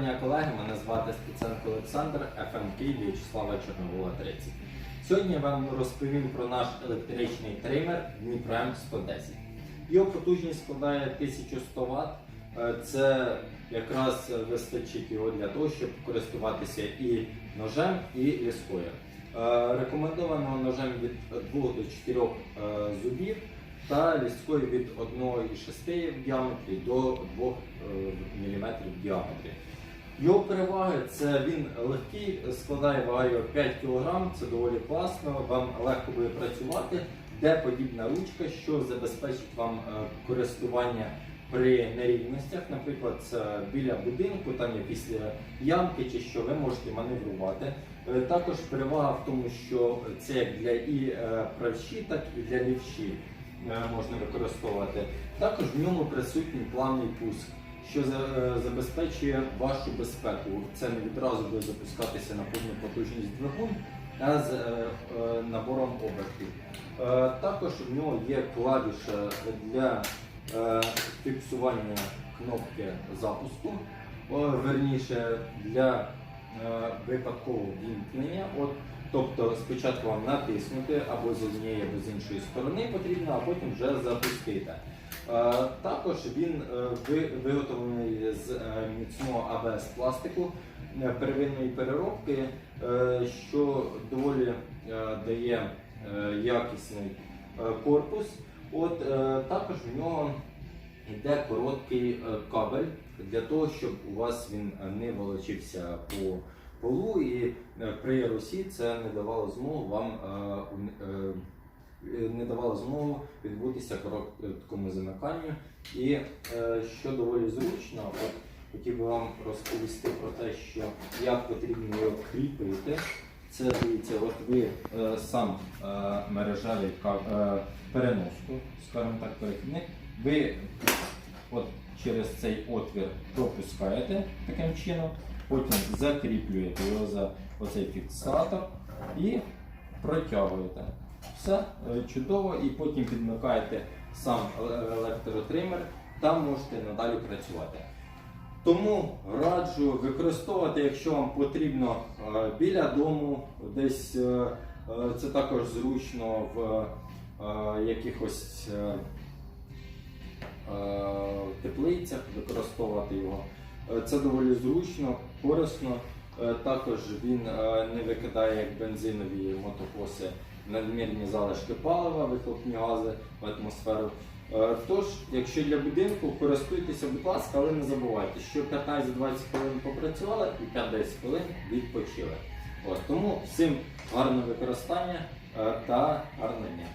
Дня колеги, мене звати Стеценко Олександр, FM Київ В'ячеслава Чорновола 30. Сьогодні я вам розповім про наш електричний тример Дніпро М110. Його потужність складає 1100 Вт. Е, Це якраз вистачить його для того, щоб користуватися і ножем, і ліскою. Е, Рекомендовано ножем від 2 до 4 е, зубів та ліскою від 1,6 в діаметрі до 2 мм в діаметрі. Його переваги це він легкий, складає вагою 5 кг, це доволі класно, вам легко буде працювати, де подібна ручка, що забезпечить вам е, користування при нерівностях, наприклад, біля будинку, там є після ямки чи що, ви можете маневрувати. Е, Також перевага в тому, що це як для і е, правші, так і для лівші е, можна використовувати. Також в ньому присутній плавний пуск, що е, забезпечує вашу безпеку. Це не відразу буде запускатися на повну потужність двигун, а з е, е, набором обертів. Також в нього є клавіша для фіксування кнопки запуску, верніше для випадкового вімкнення. Тобто спочатку вам натиснути або з однієї, або з іншої сторони потрібно, а потім вже запустити. Е, Також він е, виготовлений з е, міцного АБС пластику первинної переробки, що доволі дає якісний корпус. От також в нього йде короткий кабель для того, щоб у вас він не волочився по полу, і при росі це не давало змогу вам не давало змогу відбутися короткому замиканню. І е, що доволі зручно, от хотів би вам розповісти про те, що як потрібно його кріпити. Це дивіться, от ви е, сам е, мережевий е, переноску, скажімо так, перехідник, ви от через цей отвір пропускаєте таким чином, потім закріплюєте його за оцей фіксатор і протягуєте. Все е, чудово, і потім підмикаєте сам е- електротример, там можете надалі працювати. Тому раджу використовувати, якщо вам потрібно е, біля дому, десь це також зручно в якихось теплицях використовувати його. Це доволі зручно, корисно. Також він не викидає як бензинові мотокоси надмірні залишки палива, вихлопні гази в атмосферу. Е, Тож, якщо для будинку, користуйтеся, будь ласка, але не забувайте, що 15-20 хвилин попрацювали і 5-10 хвилин відпочили. От, тому всім гарного використання е, та гарного дня.